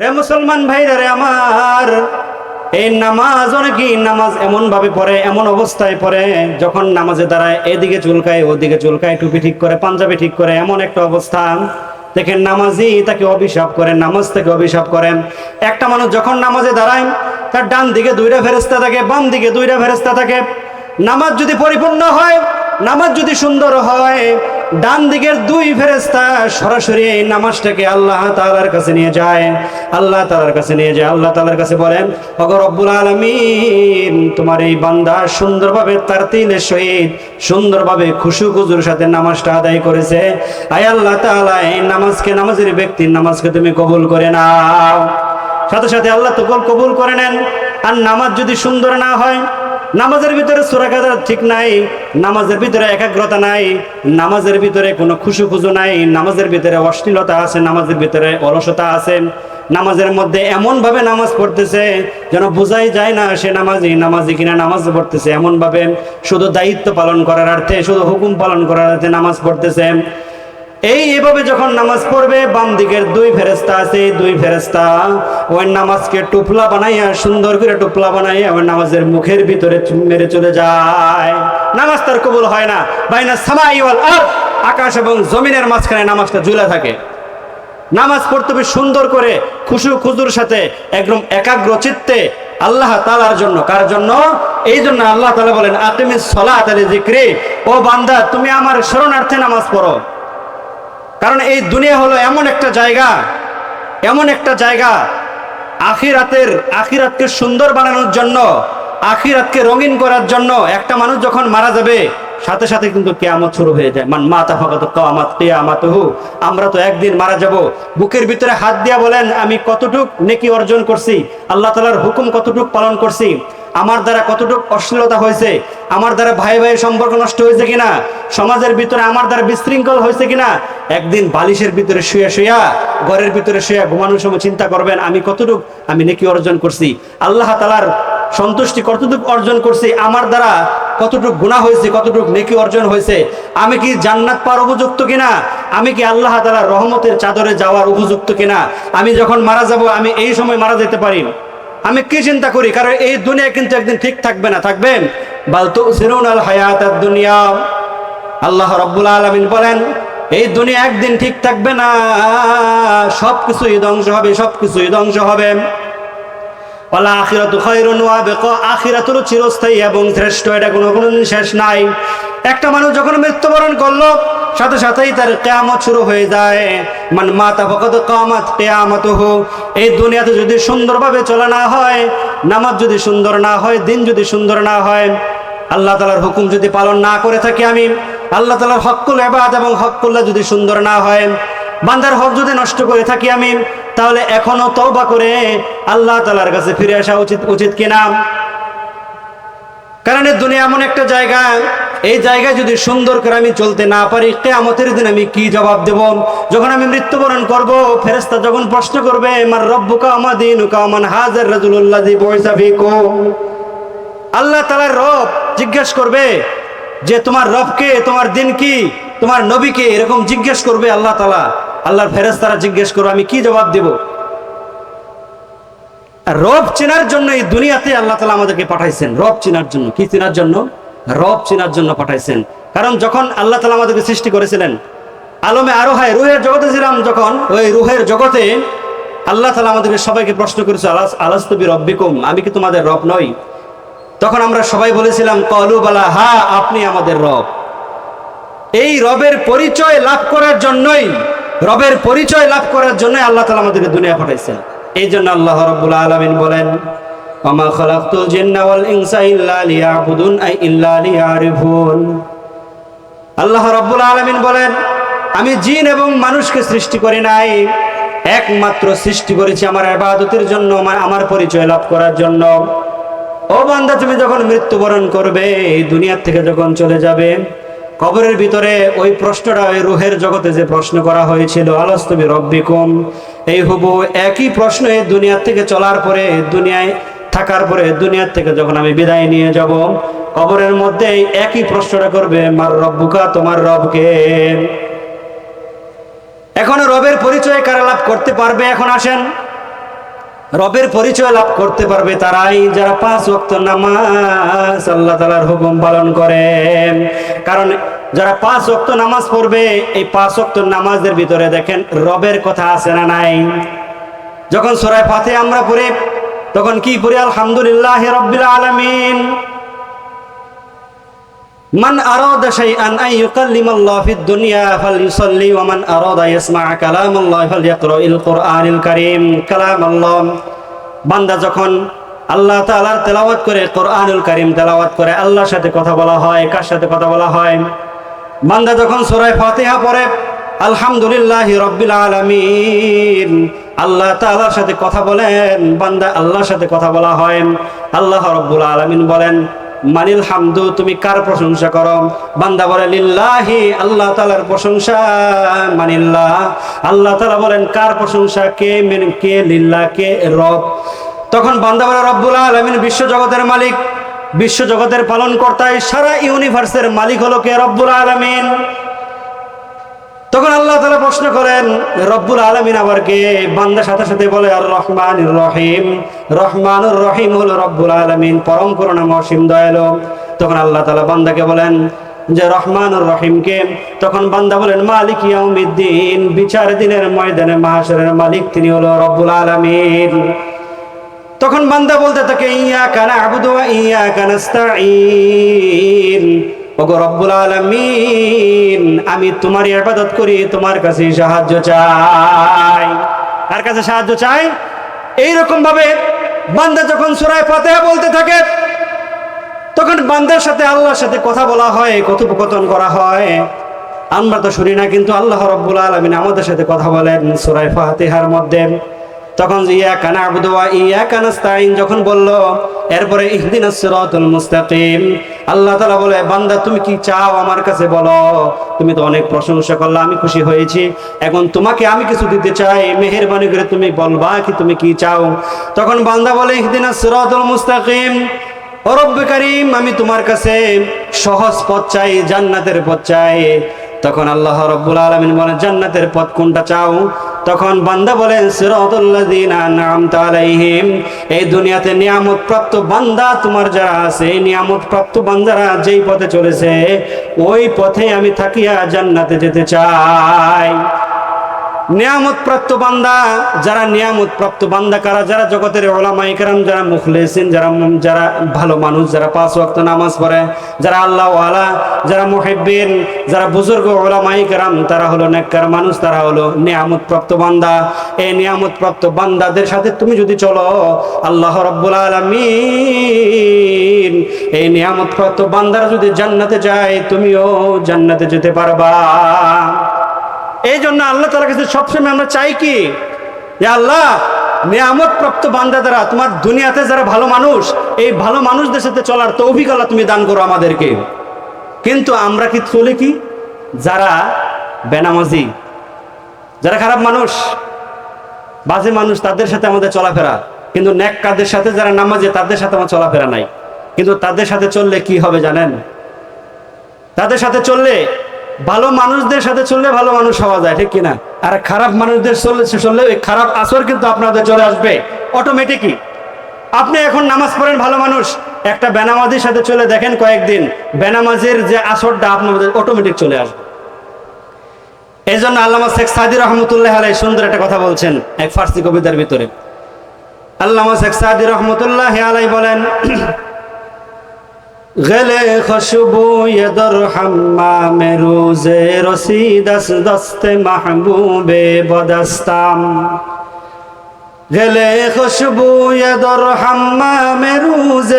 রে মুসলমান ভাইরা রে আমার, এই নামাজ অনেকেই নামাজ এমন ভাবে পড়ে, এমন অবস্থায় পড়ে, যখন নামাজে দাঁড়ায়, এদিকে চুলকায়, ওদিকে চুলকায়, টুপি ঠিক করে, পাঞ্জাবি ঠিক করে, এমন একটা অবস্থা। দেখেন নামাজি তাকে অভিশাপ করেন, নামাজ তাকে অভিশাপ করেন। একটা মানুষ যখন নামাজে দাঁড়ায়, তার ডান দিকে দুইটা ফেরেস্তা থাকে, বাম দিকে দুইটা ফেরেস্তা থাকে। নামাজ যদি পরিপূর্ণ হয়, নামাজ যদি সুন্দর হয় ডান দিকের দুই ফেরেস্তা সরাসরি এই নামাজটাকে আল্লাহ তাআলার কাছে নিয়ে যায়। আল্লাহ তালার কাছে নিয়ে যায়। আল্লাহ তালার কাছে বলেন, ওগো রব্বুল আলামিন, তোমার এই বান্দা সুন্দরভাবে তার তিলের সহিত সুন্দরভাবে খুশু খুজুর সাথে নামাজটা আদায় করেছে। আয় আল্লাহ তাআলা, এই নামাজকে নামাজের ব্যক্তির নামাজকে তুমি কবুল করে নাও। সাথে সাথে আল্লাহ তো কবুল করে নেন। আর নামাজ যদি সুন্দর না হয় নামাজের ভিতরে সুরাকাদা ঠিক নাই, নামাজের ভিতরে একাগ্রতা নাই, নামাজের ভিতরে কোনো খুশু খুজু নাই, নামাজের ভিতরে অশ্লীলতা আছে, নামাজের ভিতরে অলসতা আছে, নামাজের মধ্যে এমন ভাবে নামাজ পড়তেছে যেন বোঝাই যায় না সে নামাজি নামাজি কিনা নামাজ পড়তেছে এমন ভাবে শুধু দায়িত্ব পালন করার অর্থে, শুধু হুকুম পালন করার অর্থে নামাজ পড়তেছে। এই এভাবে যখন নামাজ পড়বে বাম দিকের দুই ফেরেস্তা আছে দুই ফেরেস্তা ওই নামাজকে টুপলা বানাইয়া সুন্দর করে টুপলা বানাইয়া ওই নামাজের মুখের ভিতরে মেরে চলে যায়। নামাজ তার কবুল হয় না। বাইনা সামাই আরদ, আকাশ এবং জমিনের মাঝখানে নামাজটা ঝুলে থাকে। নামাজ পড়তে হবে সুন্দর করে খুশু খুজুর সাথে একদম একাগ্র চিত্তে আল্লাহ তালার জন্য। কার জন্য? এই জন্য আল্লাহ তালা বলেন আতিমি সলা তালে জিক্রি ও বান্দা তুমি আমার শরণার্থে নামাজ পড়ো। কারণ এই দুনিয়া হলো এমন একটা জায়গা, এমন একটা জায়গা আখিরাতের, আখিরাতকে সুন্দর বানানোর জন্য, আখিরাতকে রঙিন করার জন্য একটা মানুষ যখন মারা যাবে সাথে সাথে কিন্তু কেয়ামত শুরু হয়ে যায়। মান মাতা ফাকাত কামাত কিয়ামাতুহু। আমরা তো একদিন মারা যাব। বুকের ভিতরে হাত দিয়া বলেন, আমি কতটুক নেকি অর্জন করছি? আল্লাহ তাআলার হুকুম কতটুক পালন করছি? আমার দ্বারা কতটুকু অশ্লীলতা হয়েছে? আমার দ্বারা ভাই ভাই সম্পর্ক নষ্ট হয়েছে কিনা? সমাজের ভিতরে আমার দ্বারা বিশৃঙ্খল হয়েছে কিনা? একদিন বালিশের ভিতরে শুয়ে শুয়া, ঘরের ভিতরে শুয়ে ঘুমানোর সময় চিন্তা করবেন, আমি কতটুক, আমি নেকি অর্জন করছি? আল্লাহ তালার সন্তুষ্টি কতটুকু অর্জন করছি? আমার দ্বারা কতটুকু গুণা হয়েছে, কতটুকু নেকি অর্জন হয়েছে, আমি কি জান্নাত পাওয়ার উপযুক্ত কিনা? আমি কি আল্লাহ তালার রহমতের চাদরে যাওয়ার উপযুক্ত কিনা? আমি যখন মারা যাব, আমি এই সময় মারা যেতে পারি। আমি কি চিন্তা করি? কারণ এই দুনিয়া কিন্তু একদিন ঠিক থাকবে না। থাকবেন? বালতু সিরুন আল হায়াত দুনিয়া। আল্লাহ রব্বুল আলমিন বলেন, এই দুনিয়া একদিন ঠিক থাকবে না। সব কিছুই ধ্বংস হবে সব কিছুই ধ্বংস হবে। ওয়ালা আখিরাতু খায়রুন ওয়া আবকা আখিরাতুর চিরস্থায়ী এবং শ্রেষ্ঠ, এটা কোনো কোনো শেষ নাই। একটা মানুষ যখন মৃত্যুবরণ করল, সাথে সাথেই তার কেয়ামত শুরু হয়ে যায়। মান মাতা ফকত কামাত কেয়ামতহু। এই দুনিয়াতে যদি সুন্দরভাবে চলা না হয়, নামাজ যদি সুন্দর না হয়, দিন যদি সুন্দর না হয়, আল্লাহ তালার হুকুম যদি পালন না করে থাকি আমি, আল্লাহ তালার হকুল এবাদ এবং হকুল্লাহ যদি সুন্দর না হয় বান্দার হক যদি নষ্ট করে থাকি আমি, তাহলে এখনও তওবা করে আল্লাহ তালার কাছে ফিরে আসা উচিত উচিত কিনা কারণ দুনিয়া এমন একটা জায়গা, এই জায়গায় যদি সুন্দর করে আমি চলতে না পারি, কেয়ামতের দিন আমি কি জবাব দেব? যখন আমি মৃত্যুবরণ করব ফেরেস্তা যখন প্রশ্ন করবে আমার রব্বুকা আমাদিন কামান হাজার রাজুল্লাহ আল্লাহ তালার রব জিজ্ঞেস করবে, যে তোমার রবকে তোমার দিন কি? তোমার নবীকে এরকম জিজ্ঞেস করবে আল্লাহ তালা আল্লাহর ফেরেস্তারা জিজ্ঞেস করবে আমি কি জবাব দেব? রব চেনার জন্য এই দুনিয়াতে আল্লাহ তালা আমাদেরকে পাঠাইছেন। রব চেনার জন্য। কি চেনার জন্য? রব চেনার জন্য পাঠাইছেন। কারণ যখন আল্লাহ তালা আমাদেরকে সৃষ্টি করেছিলেন, আলমে আরও হয়, রুহের জগতে ছিলাম যখন, ওই রুহের জগতে আল্লাহ তালা আমাদেরকে সবাইকে প্রশ্ন করেছে, আলাস আলাস আলাস্তবি রব্বিকুম আমি কি তোমাদের রব নই? তখন আমরা সবাই বলেছিলাম, কলু বালা, হা, আপনি আমাদের রব। এই রবের পরিচয় লাভ করার জন্যই রবের পরিচয় লাভ করার জন্য আল্লাহ তালা আমাদেরকে দুনিয়া পাঠাইছেন। এই জন্য আল্লাহ রব্বুল আলমিন বলেন খালাকতুল জিন্না ওয়াল ইনসা ইল্লা লিয়াবুদুন আই ইল্লা লিয়ারিফুন। আল্লাহ রব্বুল আলমিন বলেন, আমি জিন এবং মানুষকে সৃষ্টি করি নাই, একমাত্র সৃষ্টি করেছি আমার আবাদতের জন্য, আমার- আমার পরিচয় লাভ করার জন্য। ও বান্দা, তুমি যখন মৃত্যুবরণ করবে, এই দুনিয়ার থেকে যখন চলে যাবে কবরের ভিতরে ওই প্রশ্নটা, ওই রুহের জগতে যে প্রশ্ন করা হয়েছিল আলস্তবি রব্বিকুম এই হুবু একই প্রশ্ন এই দুনিয়ার থেকে চলার পরে, দুনিয়ায় থাকার পরে, দুনিয়ার থেকে যখন আমি বিদায় নিয়ে যাব, কবরের মধ্যে একই প্রশ্নটা করবে, মার রব্বুকা, তোমার রবকে? এখনও রবের পরিচয় কারা লাভ করতে পারবে, এখন আসেন। রবের পরিচয় লাভ করতে পারবে তারাই। যারা পাঁচ ওয়াক্ত নামাজ আল্লাহ তালার হুকুম পালন করে কারণ যারা পাঁচ ওয়াক্ত নামাজ পড়বে, এই পাঁচ ওয়াক্ত নামাজের ভিতরে দেখেন রবের কথা আছে না নাই? যখন সরাই ফাতে আমরা পড়ি, তখন কি পড়ি? আলহামদুলিল্লাহ রব্বিল আলামিন। মান আরাদা শাইআন আন ইউকাল্লিমাল্লাহ ফিদ দুনিয়া ফালইউসাল্লি ওয়া মান আরাদা ইয়াসমা কালামাল্লাহ ফালইয়াকরা'ল কোরআনুল কারীম। কালামাল্লাহ। বান্দা যখন আল্লাহ তাআলার তেলাওয়াত করে, কোরআনুল করিম তেলাওয়াত করে, আল্লাহর সাথে কথা বলা হয়, কার সাথে কথা বলা হয়? বান্দা যখন সূরা ফাতিহা পড়ে, আলহামদুলিল্লাহি রাব্বিল আলামিন, আল্লাহ তাআলার সাথে কথা বলেন, বান্দা আল্লাহর সাথে কথা বলা হয়। আল্লাহ রাব্বুল আলামিন বলেন মানিল হামদু, তুমি কার প্রশংসা করো? বান্দা বলে, লিল্লাহি, আল্লাহ তালার প্রশংসা। মানিল্লাহ, আল্লাহ তালা বলেন, কার প্রশংসা? কে মেন, কে লিল্লাহ, কে রব? তখন বান্দা বলে, রব্বুল আলমিন বিশ্ব জগতের মালিক। বিশ্ব জগতের পালন কর্তায় সারা ইউনিভার্সের মালিক হলো কে? রব্বুল আলমিন। তখন আল্লাহ তালা প্রশ্ন করেন, রব্বুল আলমিন আবার কে বান্দার সাথে সাথে বলে আর রহমান রহিম। রহমানুর রহিম হল রব্বুল আলমিন, পরম করুণাম অসীম দয়ালু। তখন আল্লাহ তালা বান্দাকে বলেন যে, রহমানুর রহিমকে। তখন বান্দা বলেন, মালিক ইয়াউমিদ্দিন। বিচার দিনের ময়দানে মাহাসরের মালিক তিনি হলো রব্বুল আলমিন। তখন বান্দা বলতে থাকে, ইয়া কানা আবুদু ইয়া কানাস্তাইন ওগো রব্বুল আলামিন, আমি তোমার ইবাদত করি, তোমার কাছে সাহায্য চাই। কার কাছে সাহায্য চাই? এই রকম ভাবে বান্দা যখন সূরা ফাতিহা বলতে থাকে, তখন বান্দার সাথে আল্লাহর সাথে কথা বলা হয়, কথোপকথন করা হয়। আমরা তো শুনি না, কিন্তু আল্লাহ রব্বুল আলামিন আমাদের সাথে কথা বলেন সূরা ফাতিহার মধ্যে। তখন ইয়া কানা আবুদুয়া ইয়া কানাস্তাইন যখন বলল, এরপরে ইহদিনাস সিরাতুল মুস্তাকিম। আল্লাহ তালা বলে, বান্দা, তুমি কি চাও আমার কাছে বলো? তুমি তো অনেক প্রশংসা করলে, আমি খুশি হয়েছি। এখন তোমাকে আমি কিছু দিতে চাই। মেহেরবানি করে তুমি বলবা কি তুমি কি চাও? তখন বান্দা বলে সিরাতুল মুস্তাকিম। ও রব্বে কারীম, আমি তোমার কাছে সহজ পথ চাই, জান্নাতের পথ চাই। তখন আল্লাহ রব্বুল আলমিন বলেন জান্নাতের পথ কোনটা চাও? তখন বান্দা বলেন আনআমতা আলাইহিম, এই দুনিয়াতে নিয়ামত প্রাপ্ত বান্দা তোমার যারা আছে নিয়ামত প্রাপ্ত বান্দারা যেই পথে চলেছে, ওই পথে আমি থাকিয়া জান্নাতে যেতে চাই। নিয়ামত প্রাপ্ত বান্দা, যারা নিয়ামত প্রাপ্ত বান্দা কারা? যারা জগতের ওলামা ইকরাম যারা মুখলেসিন, যারা যারা ভালো মানুষ, যারা পাঁচ ওয়াক্ত নামাজ পড়ে, যারা আল্লাহ ওয়ালা যারা মুহিব্বিন, যারা বুজুর্গ ওলামা ইকরাম তারা হলো নেককার মানুষ, তারা হলো নিয়ামত প্রাপ্ত বান্দা। এই নিয়ামত প্রাপ্ত বান্দাদের সাথে তুমি যদি চলো, আল্লাহ রব্বুল আলামিন, এই নিয়ামত প্রাপ্ত বান্দারা যদি জান্নাতে যায়, তুমিও জান্নাতে যেতে পারবা। এই জন্য আল্লাহ তালার কাছে সবসময় আমরা চাই কি? আল্লাহ নিয়ামত প্রাপ্ত বান্দা দ্বারা তোমার দুনিয়াতে যারা ভালো মানুষ, এই ভালো মানুষদের সাথে চলার তৌফিক আল্লাহ তুমি দান করো আমাদেরকে। কিন্তু আমরা কি চলে কি? যারা বেনামাজি, যারা খারাপ মানুষ, বাজে মানুষ, তাদের সাথে আমাদের চলাফেরা। কিন্তু ন্যাক কাদের সাথে যারা নামাজে, তাদের সাথে আমার চলাফেরা নাই। কিন্তু তাদের সাথে চললে কি হবে জানেন? তাদের সাথে চললে ভালো মানুষদের সাথে চললে ভালো মানুষ হওয়া যায়, ঠিক কিনা? আর খারাপ মানুষদের চললে চললে ওই খারাপ আসর কিন্তু আপনাদের চলে আসবে অটোমেটিকই আপনি এখন নামাজ পড়েন ভালো মানুষ, একটা বেনামাজির সাথে চলে দেখেন কয়েকদিন, বেনামাজের যে আসরটা আপনাদের অটোমেটিক চলে আসবে। এই জন্য আল্লামা শেখ সাদি রহমতুল্লাহ আলাই সুন্দর একটা কথা বলছেন এক ফার্সি কবিতার ভিতরে। আল্লামা শেখ সাদি রহমতুল্লাহ আলাই বলেন غل خوشبوی در حمام روز رسید از دست محبوب بدستم غل خوشبوی در حمام روز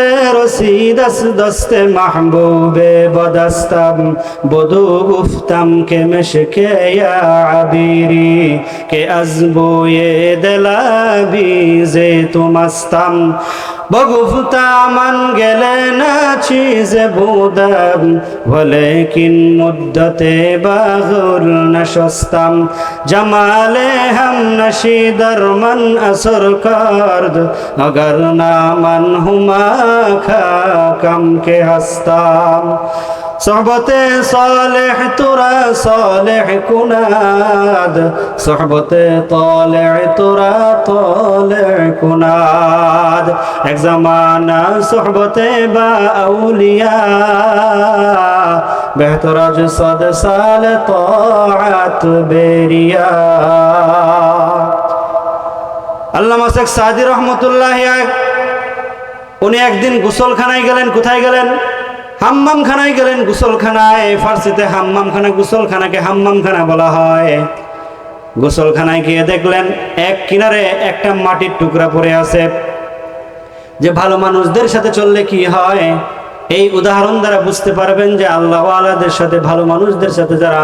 رسید از دست محبوب بدستم بدو گفتم که مشکه یا عبیری که از بوی دلابی تو مستم. بغفتا من گلنا چیز بودم ولیکن مدت بغور نشستم جمال هم نشی در من اثر کرد اگر نه من هما کم که هستم صحبت صالح ترى صالح كناد صحبت طالع ترى طالع কুনাদ এক জামানা সোহবতে বা আউলিয়া বেহতর আজ সদ সাল তাআত বেরিয়া আল্লামা শেখ সাদি রহমতুল্লাহ উনি একদিন গোসলখানায় গেলেন কোথায় গেলেন হাম্মাম খানায় গেলেন গোসলখানায়, ফার্সিতে হাম্মাম খানা গোসলখানাকে হাম্মাম খানা বলা হয়। গোসলখানায় গিয়ে দেখলেন এক কিনারে একটা মাটির টুকরা পড়ে আছে। যে ভালো মানুষদের সাথে চললে কি হয়? এই উদাহরণ দ্বারা বুঝতে পারবেন যে আল্লাহ আলাদের সাথে ভালো মানুষদের সাথে যারা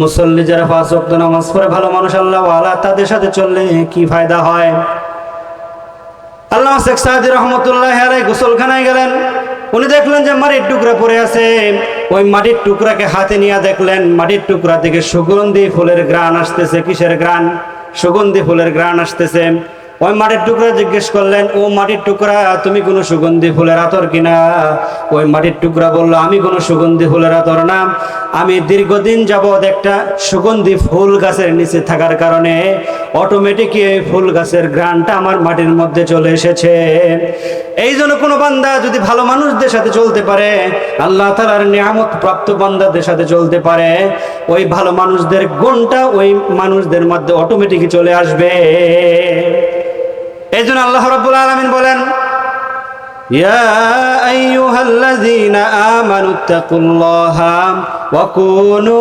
মুসল্লি, যারা পাঁচ ওয়াক্ত নামাজ পড়ে, ভালো মানুষ আল্লাহ আলা তাদের সাথে চললে কি ফায়দা হয়? আল্লাহ শেখ সাহাদি রহমতুল্লাহ গোসলখানায় গেলেন। উনি দেখলেন যে মাটির টুকরা পড়ে আছে। ওই মাটির টুকরাকে হাতে নিয়ে দেখলেন, মাটির টুকরা থেকে সুগন্ধি ফুলের গ্রান আসতেছে। কিসের গ্রান সুগন্ধি ফুলের গ্রান আসতেছে। ওই মাটির টুকরা জিজ্ঞেস করলেন, ও মাটির টুকরা, তুমি কোনো সুগন্ধি ফুলের আতর কিনা? ওই মাটির টুকরা বলল, আমি কোনো সুগন্ধি ফুলের আতর না। আমি দীর্ঘদিন যাবৎ একটা সুগন্ধি ফুল গাছের নিচে থাকার কারণে অটোমেটিক এই ফুল গাছের গ্রানটা আমার মাটির মধ্যে চলে এসেছে এই জন্য কোনো বান্দা যদি ভালো মানুষদের সাথে চলতে পারে আল্লাহ তালার নিয়ামত প্রাপ্ত বান্দাদের সাথে চলতে পারে ওই ভালো মানুষদের গুণটা ওই মানুষদের মধ্যে অটোমেটিক চলে আসবে এই জন্য আল্লাহ রব্বুল আলমিন বলেন يا أيها الذين آمنوا اتقوا الله وكونوا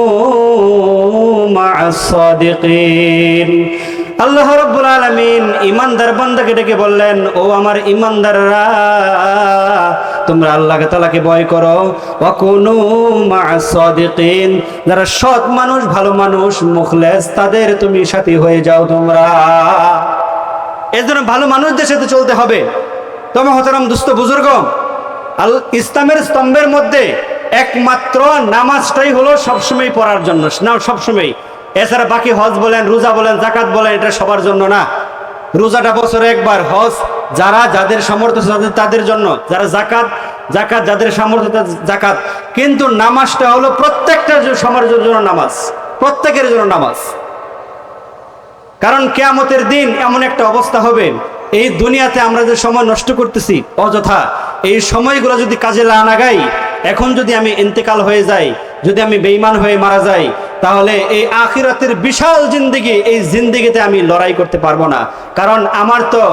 مع الصادقين আল্লাহ রব্বুল আলমিন ইমানদার বান্দাকে ডেকে বললেন, ও আমার ইমানদাররা তোমরা আল্লাহকে তালাকে ভয় করো। মা'আস সাদিকিন, যারা সৎ মানুষ, ভালো মানুষ, মুখলেস, তাদের তুমি সাথী হয়ে যাও তোমরা। এর জন্য ভালো মানুষদের সাথে চলতে হবে। তবে হতরাম দুস্থ বুজুর্গ, আল ইসলামের স্তম্ভের মধ্যে একমাত্র নামাজটাই হলো সবসময় পড়ার জন্য, না, সবসময়। এছাড়া বাকি হজ বলেন, রোজা বলেন জাকাত বলেন, এটা সবার জন্য না। রোজাটা বছরে একবার হজ, যারা যাদের সামর্থ্য তাদের জন্য। যারা জাকাত জাকাত যাদের সামর্থ্য জাকাত কিন্তু নামাজটা হলো প্রত্যেকটা সমাজের জন্য নামাজ। প্রত্যেকের জন্য নামাজ। কারণ কেয়ামতের দিন এমন একটা অবস্থা হবে। এই দুনিয়াতে আমরা যে সময় নষ্ট করতেছি, অযথা এই সময়গুলো যদি কাজে লাগাই, এখন যদি আমি ইন্তেকাল হয়ে যাই, যদি আমি বেইমান হয়ে মারা যাই, তাহলে এই আখিরাতের বিশাল জিন্দিগি, এই জিন্দিগিতে আমি লড়াই করতে পারব না। কারণ আমার তো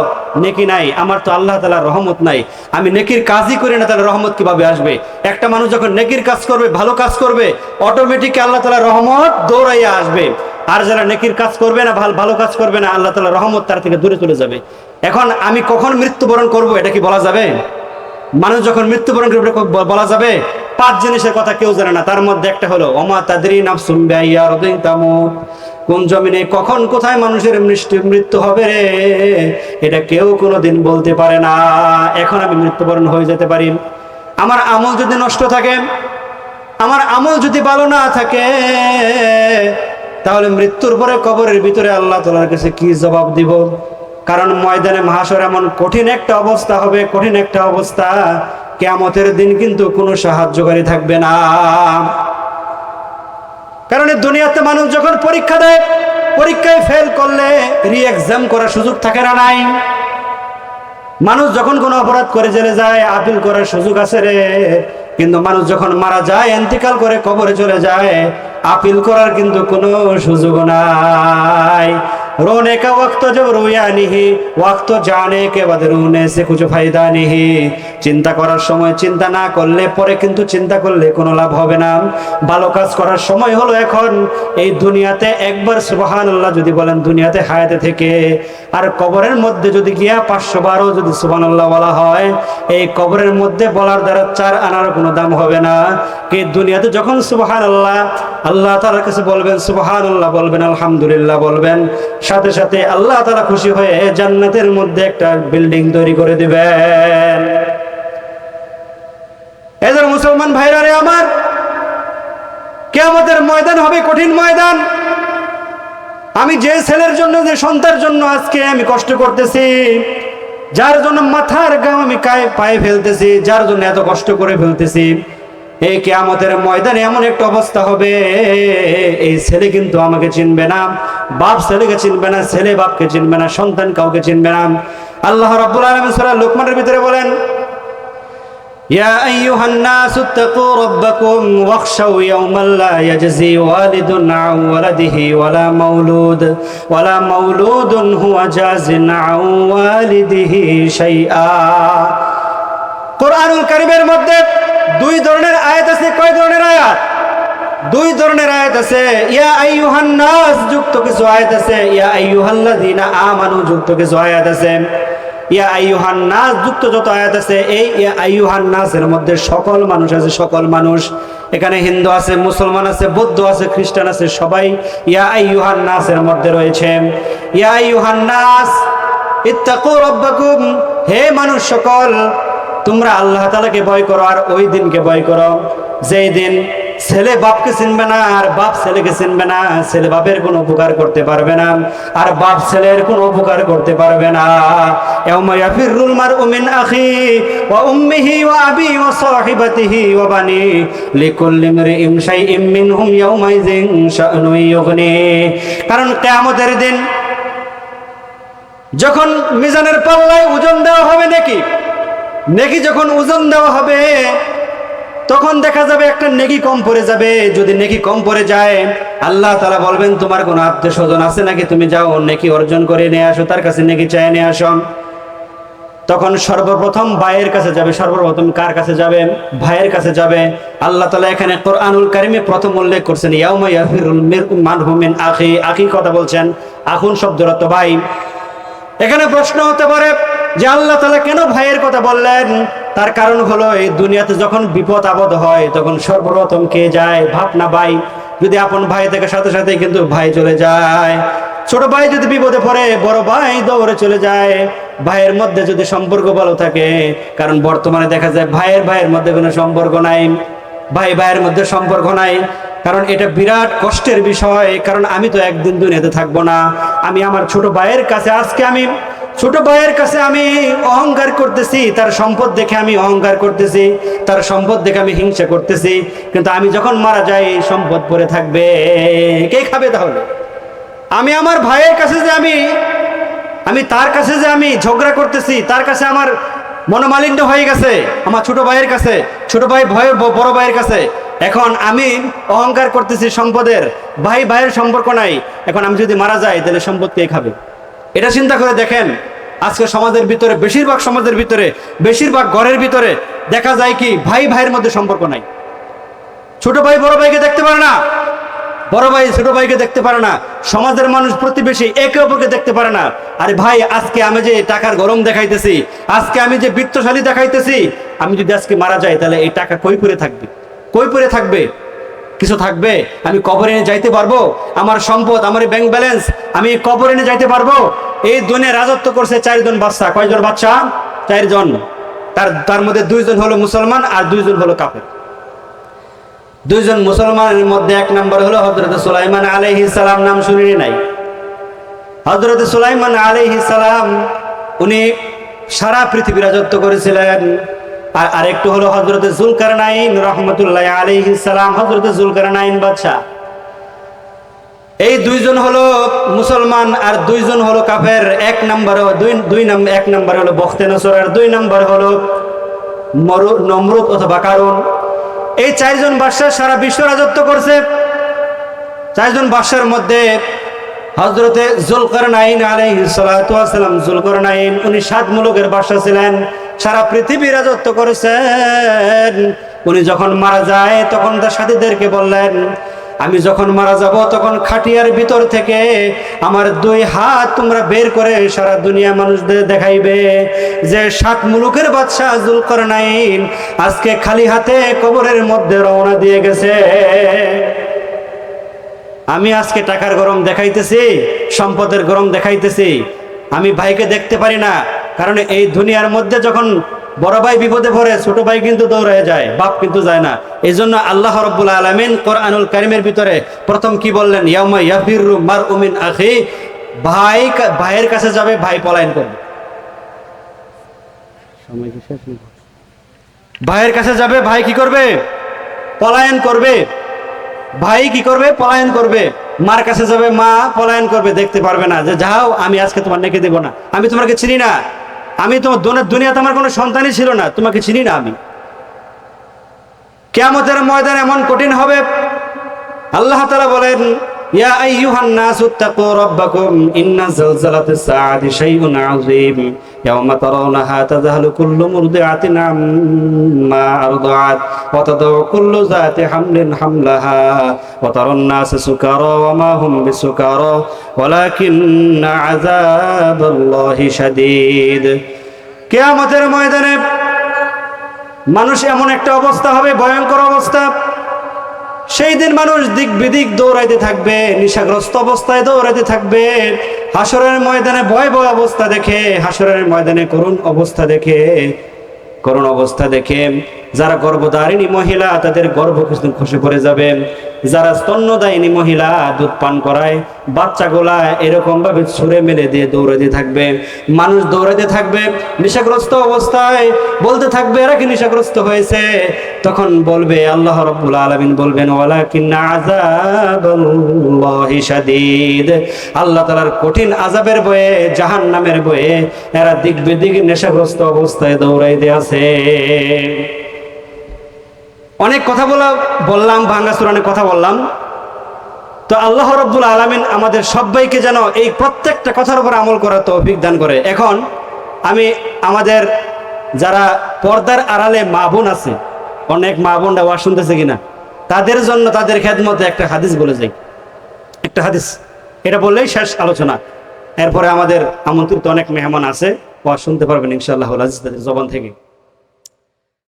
নেকি নাই, আমার তো আল্লাহ তালার রহমত নাই। আমি নেকির কাজই করি না, তাহলে রহমত কীভাবে আসবে? একটা মানুষ যখন নেকির কাজ করবে, ভালো কাজ করবে অটোমেটিক আল্লাহ তালার রহমত দৌড়াইয়া আসবে। আর যারা নেকির কাজ করবে না, ভালো ভালো কাজ করবে না, আল্লাহ তালা রহমত তার থেকে দূরে চলে যাবে। এখন আমি কখন মৃত্যুবরণ করব, এটা কি বলা যাবে? মানুষ যখন মৃত্যুবরণ করবে বলা যাবে? পাঁচ জিনিসের কথা কেউ জানে না। তার মধ্যে একটা হলো অমা তাদরি নাফসুম বিআইয়া রদিন তামুত কোন জমিনে কখন কোথায় মানুষের মৃত্যু হবে রে? এটা কেউ কোনো দিন বলতে পারে না। এখন আমি মৃত্যুবরণ হয়ে যেতে পারি। আমার আমল যদি নষ্ট থাকে, আমার আমল যদি ভালো না থাকে, তাহলে মৃত্যুর পরে কবরের ভিতরে আল্লাহ তালার কাছে কি জবাব দিব? কারণ ময়দানে মহাশর এমন কঠিন একটা অবস্থা হবে, কঠিন একটা অবস্থা। কেয়ামতের দিন কিন্তু কোনো সাহায্যকারী থাকবে না। কারণ দুনিয়াতে মানুষ যখন পরীক্ষা দেয়, পরীক্ষায় ফেল করলে রি এক্সাম করার সুযোগ থাকে না নাই। মানুষ যখন কোনো অপরাধ করে জেলে যায়, আপিল করার সুযোগ আছে রে। কিন্তু মানুষ যখন মারা যায় এন্তিকাল করে কবরে চলে যায়, আপিল করার কিন্তু কোনো সুযোগ নাই। रोने का वक्त जब रोया नहीं वक्त जाने के बाद रोने से कुछ फायदा नहीं চিন্তা করার সময় চিন্তা না করলে পরে কিন্তু চিন্তা করলে কোনো লাভ হবে না ভালো কাজ করার সময় হলো এখন এই দুনিয়াতে একবার সুবাহান আল্লাহ যদি বলেন দুনিয়াতে হায়াতে থেকে আর কবরের মধ্যে যদি গিয়া পাঁচশো বারো যদি সুবান আল্লাহ বলা হয় এই কবরের মধ্যে বলার দ্বারা চার আনার কোনো দাম হবে না কি দুনিয়াতে যখন সুবাহান আল্লাহ আল্লাহ তালার কাছে বলবেন সুবাহান আল্লাহ বলবেন আলহামদুলিল্লাহ বলবেন সাথে সাথে আল্লাহ তালা খুশি হয়ে জান্নাতের মধ্যে একটা বিল্ডিং তৈরি করে দিবেন। এদের মুসলমান ভাইরা রে আমার, কেয়ামতের ময়দান হবে কঠিন ময়দান। আমি যে ছেলের জন্য, যে সন্তানের জন্য আজকে আমি কষ্ট করতেছি, যার জন্য মাথার গাম আমি পায়ে ফেলতেছি, যার জন্য এত কষ্ট করে ফেলতেছি এই কেয়ামতের ময়দানে এমন একটা অবস্থা হবে, এই ছেলে কিন্তু আমাকে চিনবে না, বাপ ছেলেকে চিনবে না, ছেলে বাপকে চিনবে না, সন্তান কাউকে চিনবে না। আল্লাহ রাব্বুল আলামিন সূরা লোকমানের ভিতরে বলেন, ইয়া আইয়ুহান নাস তাকু রাব্বাকুম ওয়াখশাউ ইয়াওমান লা ইয়াজজি ওয়ালিদুন আন ওয়ালাদিহি ওয়ালা মাউলুদ, ওয়ালা মাউলুদুন হুয়া জাযিন আন ওয়ালিদিহি শাইআ। কোরআনুল কারীমের মধ্যে দুই ধরনের আয়াত আছে, কয় ধরনের আয়াত? দুই ধরনের আয়াত আছে, ইয়া আইয়ুহান নাস যুক্ত কিছু আয়াত আছে, ইয়া আইয়ুহাল্লাযিনা আমানু যুক্ত কিছু আয়াত আছে। ইয়া আইয়ুহান নাস যুক্ত যত আয়াত আছে, এই ইয়া আইয়ুহান নাসের মধ্যে সকল মানুষ আছে, সকল মানুষ। এখানে হিন্দু আছে, মুসলমান আছে, বৌদ্ধ আছে, খ্রিস্টান আছে, সবাই ইয়া আইয়ুহান নাসের মধ্যে রয়েছে। ইয়া আইয়ুহান নাস ইত্তাকু রাব্বাকুম, হে মানুষ সকল তোমরা আল্লাহ তালাকে ভয় করো আর ওই দিনকে ভয় করো। যেই দিন ছেলে বাপকে চিনবে না আর বাপ ছেলেকে চিনবে না, ছেলে বাপের কোনো উপকার করতে পারবে না আর বাপ ছেলের কোনো উপকার করতে পারবে না। ইয়াউমা ইয়াফিরুল মারউ মিন আখি ওয়া উম্মিহি ওয়া আবি ওয়া সাহিবাতিহি ওয়া বানি লিকুল্লি ইমরিইম শাইইম মিনহুম ইয়াউমাইযিন শা'নুন ইউগনি। কারণ কিয়ামতের দিন যখন মিজানের পাল্লায় ওজন দেওয়া হবে নাকি? নেকি যখন ওজন দেওয়া হবে, তখন দেখা যাবে একটা নেকি কম পড়ে যাবে। যদি নেকি কম পড়ে যায়, আল্লাহ তালা বলবেন, তোমার কোনো আত্মীয় স্বজন আছে নাকি? তুমি যাও, নেকি অর্জন করে নিয়ে আসো, তার কাছে নেকি চাই নিয়ে আসো। তখন সর্বপ্রথম ভাইয়ের কাছে যাবে, সর্বপ্রথম কার কাছে যাবে? ভাইয়ের কাছে যাবে। আল্লাহ তালা এখানে কোরআনুল কারিমে প্রথম উল্লেখ করছেন, ইয়াউমা আখি। আখি কথা বলছেন, আখুন শব্দের অর্থ ভাই। এখানে প্রশ্ন হতে পারে যে আল্লাহ তালা কেন ভাইয়ের কথা বললেন? তার কারণ হলো এই দুনিয়াতে যখন বিপদ আপদ হয়, তখন সর্বপ্রথম কে যায়? ভাব না ভাই? যদি আপন ভাই থেকে, সাথে সাথে কিন্তু ভাই চলে যায়। ছোট ভাই যদি বিপদে পড়ে, বড় ভাই দৌড়ে চলে যায়। ভাইয়ের মধ্যে যদি সম্পর্ক ভালো থাকে, কারণ বর্তমানে দেখা যায় ভাইয়ের ভাইয়ের মধ্যে কোনো সম্পর্ক নাই। ভাই ভাইয়ের মধ্যে সম্পর্ক নাই। কারণ এটা বিরাট কষ্টের বিষয়। কারণ আমি তো একদিন দুনিয়াতে থাকব না। আমি আমার ছোট ভাইয়ের কাছে আজকে আমি ছোট ভাইয়ের কাছে আমি অহংকার করতেছি, তার সম্পদ দেখে আমি অহংকার করতেছি, তার সম্পদ দেখে আমি হিংসা করতেছি, কিন্তু আমি যখন মারা যাই সম্পদ পরে থাকবে। কে খাবে তাহলে? আমি আমার ভাইয়ের কাছে যে আমি আমি তার কাছে যে আমি ঝগড়া করতেছি, তার কাছে আমার মনোমালিন্য হয়ে গেছে, আমার ছোট ভাইয়ের কাছে, ছোট ভাই ভয়ের বড় ভাইয়ের কাছে, এখন আমি অহংকার করতেছি সম্পদের ভাই ভাইয়ের সম্পর্ক নাই, এখন আমি যদি মারা যাই, তাহলে সম্পদ কে খাবে? এটা চিন্তা করে দেখেন, আজকে সমাজের ভিতরে, বেশিরভাগ সমাজের ভিতরে, বেশিরভাগ ঘরের ভিতরে দেখা যায় কি, ভাই ভাইয়ের মধ্যে সম্পর্ক নাই। ছোট ভাই বড় ভাইকে দেখতে পারে না। বড় ভাই ছোট ভাইকে দেখতে পারে না। সমাজের মানুষ প্রতিবেশী একে অপরকে দেখতে পারে না। আরে ভাই, আজকে আমি যে টাকার গরম দেখাইতেছি, আজকে আমি যে বৃত্তশালী দেখাইতেছি, আমি যদি আজকে মারা যাই, তাহলে এই টাকা কই পরে থাকবে? কই পরে থাকবে? কিছু থাকবে, আমি কবরে এনে যাইতে পারব? আমার সম্পদ, আমার ব্যাংক ব্যালেন্স আমি কবরে এনে যাইতে পারব? এই দুনিয়া রাজত্ব করছে চারজন বাচ্চা। কয়জন বাচ্চা? চারজন। তার তার মধ্যে দুইজন হলো মুসলমান আর দুইজন হলো কাফের। দুইজন মুসলমানের মধ্যে এক নম্বর হলো হজরত সুলাইমান আলাইহি সালাম, নাম শুনিনি নাই। হজরত সুলাইমান আলাইহি সালাম, উনি সারা পৃথিবী রাজত্ব করেছিলেন। আর আরেকটু হলো হজরত জুলকার নাইন রহমতুল্লাহ আলাইহি সালাম হজরত জুলকার নাইন বাদশাহ। এই দুইজন হলো মুসলমান আর দুইজন হলো কাফের। এক নম্বর, দুই দুই নম্বর এক নম্বর হলো বখতে নসর আর দুই নম্বর হলো মরু- নমরুদ অথবা কারণ এই চারজন বাদশাহ সারা বিশ্ব রাজত্ব করছে। চারজন বাদশার মধ্যে হজরতে জুলকর নাইন আলাইসালাম জুলকর নাইন উনি সাত মুলুকের বাদশাহ ছিলেন। সারা পৃথিবী রাজত্ব করেছেন। উনি যখন মারা যায়, তখন তার সাথীদেরকে বললেন, আমি যখন মারা যাব, তখন খাটিয়ার ভিতর থেকে আমার দুই হাত তোমরা বের করে সারা দুনিয়া মানুষদের দেখাইবে যে সাত মুলুকের বাদশাহ জুলকর নাইন আজকে খালি হাতে কবরের মধ্যে রওনা দিয়ে গেছে। আমি আজকে টাকার গরম দেখাইতেছি, সম্পদের গরম দেখাইতেছি। আমি ভাইকে দেখতে পারি না কারণ এই দুনিয়ার মধ্যে যখন বড় ভাই বিপদে পড়ে, ছোট ভাই কিন্তু দৌড়ে যায়, বাপ কিন্তু যায় না। এই জন্য আল্লাহ রব্বুল আলমিন কোরআনুল কারিমের ভিতরে প্রথম কি বললেন? ইয়াফিরু মার উমিন আখি। ভাই ভাইয়ের কাছে যাবে, ভাই পলায়ন করবে? ভাইয়ের কাছে যাবে, ভাই কি করবে? পলায়ন করবে। ভাই কি করবে? পলায়ন করবে। মার কাছে যাবে, মা পলায়ন করবে। দেখতে পারবে না যে, যাও, আমি আজকে তোমার নেকে দেবো না। আমি তোমাকে চিনি না। আমি তোমার দুনিয়া- দুনিয়াতে আমার কোনো সন্তানই ছিল না, তোমাকে চিনি না আমি। কেয়ামতের ময়দান এমন কঠিন হবে, আল্লাহ তালা বলেন ইয়া আইয়ুহান নাসু তাকু রাব্বাকুম ইন্না জালজালাতিস সাআতি শাইউন আযীম ইয়াওমা তারাউনাহা তাযহালু কুল্লু মুরদিআতিন আম্মা আরদাআত ওয়া তাদউ কুল্লু যাতি হামলিন হামলাহা ওয়া তারান নাসা সুকারা ওয়া মা হুম বিসুকারা ময়দানে মানুষ এমন একটা অবস্থা হবে, ভয়ঙ্কর অবস্থা। সেই দিন মানুষ দিক বিদিক দৌড়াইতে থাকবে, নিশাগ্রস্ত অবস্থায় দৌড়াইতে থাকবে। হাসরের ময়দানে ভয় ভয় অবস্থা দেখে হাসরের ময়দানে করুণ অবস্থা দেখে, করুণ অবস্থা দেখে। যারা গর্ভধারিণী মহিলা, তাদের গর্ভ খসে পড়ে যাবে। যারা স্তন্যদায়িনী মহিলা দুধ পান করায়, বাচ্চাগুলা এরকম ভাবে ছুঁড়ে মেলে দিয়ে দৌড়াতে থাকবে। মানুষ দৌড়াতে থাকবে, নেশাগ্রস্ত অবস্থায় বলতে থাকবে, এরা কি নেশাগ্রস্ত হয়েছে? তখন বলবে, আল্লাহ রব্বুল আলামিন বলবেন, ওয়ালাকিন্না আযাবাল্লাহি শাদীদ। আল্লাহ তাআলার কঠিন আযাবের বয়ে, জাহান্নামের বয়ে এরা দিক বিদিক নেশাগ্রস্ত অবস্থায় দৌড়াইতে আছে অনেক কথা বলা বললাম ভাঙ্গাসুর অনেক কথা বললাম। তো আল্লাহ রব্বুল আলমিন আমাদের সবাইকে যেন এই প্রত্যেকটা কথার উপর আমল করার তো দান করে। এখন আমি আমাদের যারা পর্দার আড়ালে মা বোন আছে, অনেক মা বোনরা ওয়া শুনতেছে কিনা, তাদের জন্য তাদের খেদমতে একটা হাদিস বলে যাই। একটা হাদিস, এটা বললেই শেষ আলোচনা। এরপরে আমাদের আমন্ত্রিত অনেক মেহমান আছে, ওয়াজ শুনতে পারবেন ইনশাআল্লাহ জবান থেকে।